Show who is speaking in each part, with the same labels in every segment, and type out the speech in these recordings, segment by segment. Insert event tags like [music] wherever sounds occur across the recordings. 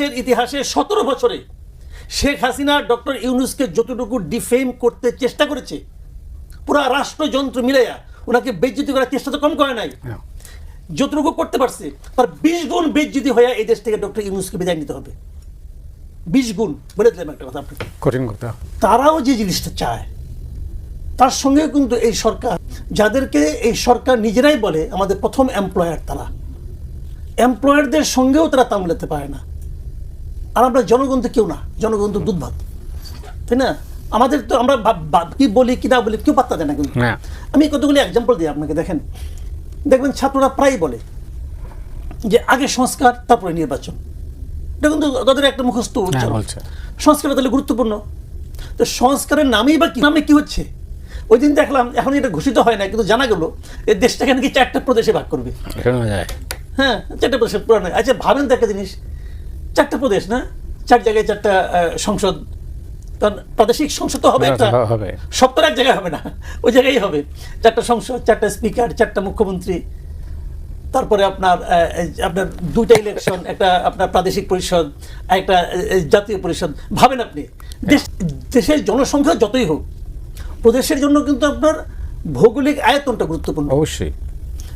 Speaker 1: দেশের ইতিহাসে সতেরো বছরে শেখ হাসিনা ডক্টর ইউনুসকে যতটুকু ডিফেম করতে চেষ্টা করেছে পুরা রাষ্ট্রযন্ত্র মিলাইয়া ওনাকে বেজ্জিতি করার চেষ্টা তো কম করে নাই।
Speaker 2: হ্যাঁ।
Speaker 1: যতটুকু করতে পারছে তার বিশ গুণ বেজ্জিতি হয়ে এই দেশ থেকে ডক্টর ইউনুসকে বিদায় নিতে হবে। বিশ গুণ বলে দিলাম একটা কথা আপনাকে।
Speaker 2: কঠিন কথা।
Speaker 1: তারাও যে জিনিসটা চায় তার সঙ্গে কিন্তু এই সরকার যাদেরকে এই সরকার নিজেরাই বলে আমাদের প্রথম এমপ্লয়ার তারা। এমপ্লয়ারদের সঙ্গেও তারা তাল মেলাতে পারে না। আর আমরা জনগণ তো কেউ না জনগণ তো দুধ ভাত তাই না? আমাদের তো আমরা কি বলি কি না বলি কেউ পাত্তা দেয় না কিন্তু।
Speaker 2: হ্যাঁ।
Speaker 1: আমি কতগুলি এক্সাম্পল দিই আপনাকে দেখেন। দেখবেন ছাত্ররা প্রায় বলে যে আগে সংস্কার তারপরে নির্বাচন। এটা কিন্তু তাদের একটা মুখস্থ।
Speaker 2: হ্যাঁ, বলছে।
Speaker 1: সংস্কারটা তাহলে গুরুত্বপূর্ণ। তো সংস্কারের নামেই বা কি নামে কি হচ্ছে? ওই দিন দেখলাম এখন এটা ঘোষিত হয় না কিন্তু জানা গেল এই দেশটাকে নাকি চারটা প্রদেশে ভাগ করবে। হ্যাঁ চারটা প্রদেশে পুরানো। আচ্ছা ভাবেন তো একটা জিনিস চারটা প্রদেশ না? চার জায়গায় চারটা সংসদ। কারণ প্রাদেশিক সংসদ তো হবে একটা। আর এক জায়গায় হবে না। ওই জায়গায় হবে। চারটা সংসদ চারটা স্পিকার চারটা মুখ্যমন্ত্রী। তারপরে আপনার আপনার দুইটা ইলেকশন একটা আপনার প্রাদেশিক পরিষদ একটা জাতীয় পরিষদ। ভাবেন আপনি দেশ দেশের জনসংখ্যা যতই হোক প্রদেশের জন্য কিন্তু আপনার ভৌগোলিক আয়তনটা গুরুত্বপূর্ণ।
Speaker 2: অবশ্যই।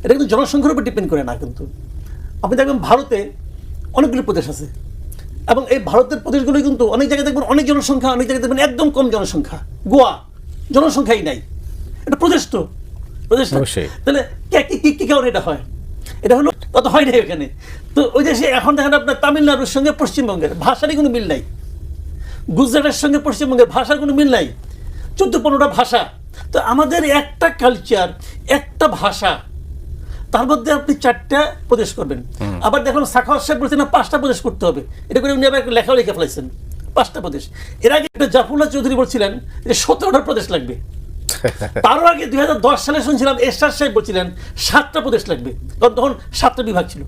Speaker 1: এটা কিন্তু জনসংখ্যার উপর ডিপেন্ড করে না কিন্তু। আপনি দেখবেন ভারতে অনেকগুলো প্রদেশ আছে। এবং এই ভারতের প্রদেশগুলো কিন্তু অনেক জায়গায় দেখবেন অনেক জনসংখ্যা অনেক জায়গায় দেখবেন একদম কম জনসংখ্যা। গোয়া জনসংখ্যাই নাই। এটা প্রদেশ তো। প্রদেশ। তাহলে কে- কি কারণে এটা হয়? এটা হলো তত হয় নাই এখানে তো ওই দেশে এখন দেখেন আপনার তামিলনাড়ুর সঙ্গে পশ্চিমবঙ্গের ভাষারই কোনো মিল নাই। গুজরাটের সঙ্গে পশ্চিমবঙ্গের ভাষার কোনো মিল নাই। চোদ্দ পনেরোটা ভাষা। তো আমাদের একটা কালচার একটা ভাষা তার মধ্যে আপনি চারটা প্রদেশ করবেন। আবার দেখুন সাখাওয়াত সাহেব বলছেন না পাঁচটা প্রদেশ করতে হবে। এটা করে উনি আবার একটা লেখাও লিখে ফেলাইছেন পাঁচটা প্রদেশ। এর আগে একটা জাফরুল্লাহ চৌধুরী বলছিলেন যে সতেরোটা প্রদেশ লাগবে। [laughs] তারও আগে দুই হাজার দশ সালে শুনছিলাম এরশাদ সাহেব বলছিলেন সাতটা প্রদেশ লাগবে। কারণ তখন সাতটা বিভাগ ছিল।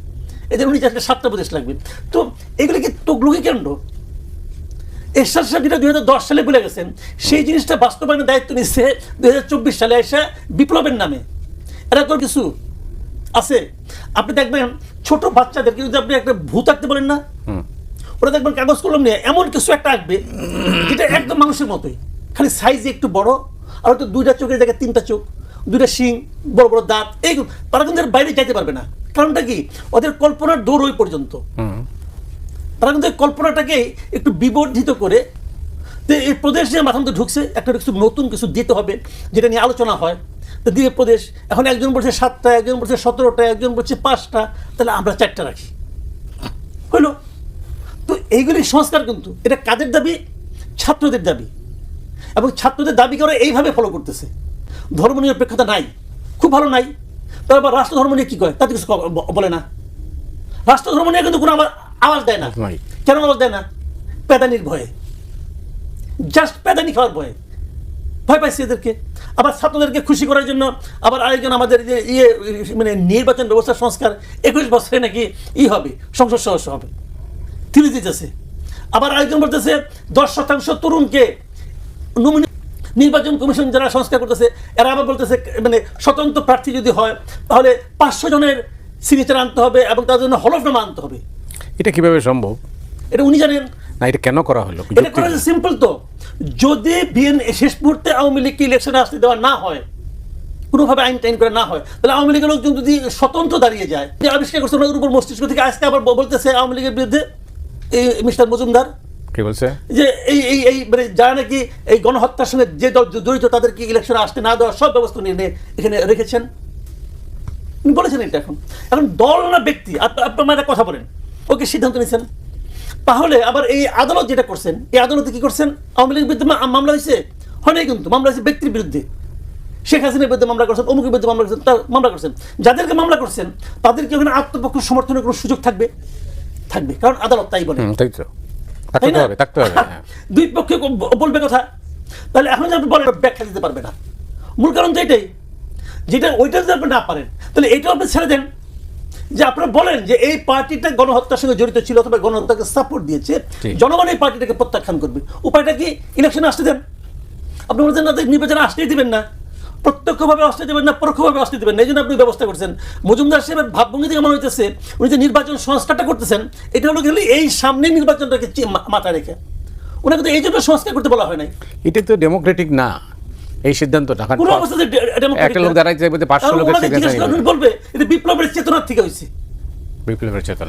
Speaker 1: এদের উনি চাইলে সাতটা প্রদেশ লাগবে। তো এগুলো কি তগলুকি কেন্দ্র? এরশাদ সাহেব যেটা দুই হাজার দশ সালে বলে গেছেন সেই জিনিসটা বাস্তবায়নের দায়িত্ব নিচ্ছে দুই হাজার চব্বিশ সালে এসে বিপ্লবের নামে। এরা তোর কিছু আছে। আপনি দেখবেন ছোট বাচ্চাদেরকে যদি আপনি একটা ভূত আঁকতে বলেন না ওরা দেখবেন কাগজ কলম নিয়ে এমন কিছু একটা আঁকবে যেটা একদম মানুষের মতোই। খালি সাইজে একটু বড় আর হয়তো দুইটা চোখের জায়গায় তিনটা চোখ দুইটা শিং বড় বড় দাঁত এই তারা কিন্তু বাইরে যাইতে পারবে না। কারণটা কি? ওদের কল্পনার দৌড় ওই পর্যন্ত। তারা কিন্তু কল্পনাটাকে একটু বিবর্ধিত করে তো এই প্রদেশ যে মাথার মধ্যে ঢুকছে একটা কিছু নতুন কিছু দিতে হবে যেটা নিয়ে আলোচনা হয়। তো দিয়ে প্রদেশ এখন একজন বলছে সাতটা একজন বলছে সতেরোটা একজন বলছে পাঁচটা তাহলে আমরা চারটা রাখি। হইল তো এইগুলি সংস্কার কিন্তু এটা কাদের দাবি? ছাত্রদের দাবি। এবং ছাত্রদের দাবি করে এইভাবে ফলো করতেছে? ধর্ম নিরপেক্ষতা নাই খুব ভালো নাই। তারপর রাষ্ট্র ধর্ম নিয়ে কী করে? তাতে কিছু বলে না। রাষ্ট্র ধর্ম নিয়ে কিন্তু কোনো আবার আওয়াজ দেয় না। কেন আওয়াজ দেয় না? পেদানির ভয়ে। জাস্ট পেদানি খাওয়ার ভয়ে। ভয় পাইছে এদেরকে। আবার ছাত্রদেরকে খুশি করার জন্য আবার আরেকজন আমাদের যে ইয়ে মানে নির্বাচন ব্যবস্থা সংস্কার একুশ বছরে নাকি ই হবে সংসদ সদস্য হবে। তিনি দিতেছে আবার আরেকজন বলতেছে দশ শতাংশ তরুণকে নমিনি নির্বাচন কমিশন যারা সংস্কার করতেছে এরা আবার বলতেছে মানে স্বতন্ত্র প্রার্থী যদি হয় তাহলে পাঁচশো জনের সিগনেচার আনতে হবে এবং তার জন্য হলফনামা আনতে হবে।
Speaker 2: এটা কীভাবে সম্ভব?
Speaker 1: এটা উনি জানেন।
Speaker 2: না এটা কেন করা হলো?
Speaker 1: এটা করা সিম্পল তো। যদি বিএন শেষ মুহূর্তে আওয়ামী লীগকে ইলেকশনে আসতে দেওয়া না হয় কোনোভাবে আইন টাইন করে না হয় তাহলে আওয়ামী লীগের লোকজন যদি স্বতন্ত্র দাঁড়িয়ে যায় যে আবিষ্কার করছে ওনাদের উপর মস্তিষ্ক থেকে আজকে আবার বলতেছে আওয়ামী লীগের বিরুদ্ধে এই মিস্টার মজুমদার।
Speaker 2: কি বলছে?
Speaker 1: যে এই এই এই মানে যারা নাকি এই গণহত্যার সঙ্গে যে দল জড়িত তাদেরকে ইলেকশনে আসতে না দেওয়ার সব ব্যবস্থা নিয়ে এখানে রেখেছেন। বলেছেন এটা এখন। এখন দল না ব্যক্তি আপ- আপনার একটা কথা বলেন। ওকে সিদ্ধান্ত নিয়েছেন? তাহলে আবার এই আদালত যেটা করছেন এই আদালতে কি করছেন? আওয়ামী লীগের বিরুদ্ধে মামলা হয়েছে? হয় নাই কিন্তু মামলা হয়েছে ব্যক্তির বিরুদ্ধে। শেখ হাসিনার বিরুদ্ধে মামলা করছেন অমুকের বিরুদ্ধে মামলা করছেন তার মামলা করছেন। যাদেরকে মামলা করছেন তাদেরকে ওখানে আত্মপক্ষ সমর্থনের কোনো সুযোগ থাকবে? থাকবে কারণ আদালত তাই বলে।
Speaker 2: হ্যাঁ। [laughs]
Speaker 1: দুই পক্ষে বলবে কথা। তাহলে এখন আপনি বলেন ব্যাখ্যা দিতে পারবে না। মূল কারণ তো এটাই যেটা ওইটা যদি আপনি না পারেন তাহলে এটাও আপনি ছেড়ে দেন। যে আপনারা বলেন যে এই পার্টিটা গণহত্যার সঙ্গে জড়িত ছিল অথবা গণহত্যাকে সাপোর্ট দিয়েছে জনগণ এই পার্টিটাকে প্রত্যাখ্যান করবে। উপায়টা কি? ইলেকশনে আসতে দেন। আপনি বলছেন না নির্বাচনে আসতেই দিবেন না। প্রত্যক্ষভাবে আসতে দেবেন না পরোক্ষভাবে আসতে দেবেন না। এই জন্য আপনি ব্যবস্থা করছেন। মজুমদার সাহেবের ভাবভঙ্গি থেকে মনে হইতেছে উনি যে নির্বাচন সংস্কারটা করতেছেন এটা হলো গেলে এই সামনে নির্বাচনটাকে মাথায় রেখে। ওনাকে তো এই জন্য সংস্কার করতে বলা হয় নাই।
Speaker 2: এটা তো ডেমোক্রেটিক না। এই
Speaker 1: সিদ্ধান্ত ঢাকা
Speaker 2: একটা লোক
Speaker 1: না।
Speaker 2: বলতে পাঁচশো লোকের
Speaker 1: বলবে এটা বিপ্লবের চেতনার থেকে হয়েছে
Speaker 2: বিপ্লবের চেতনা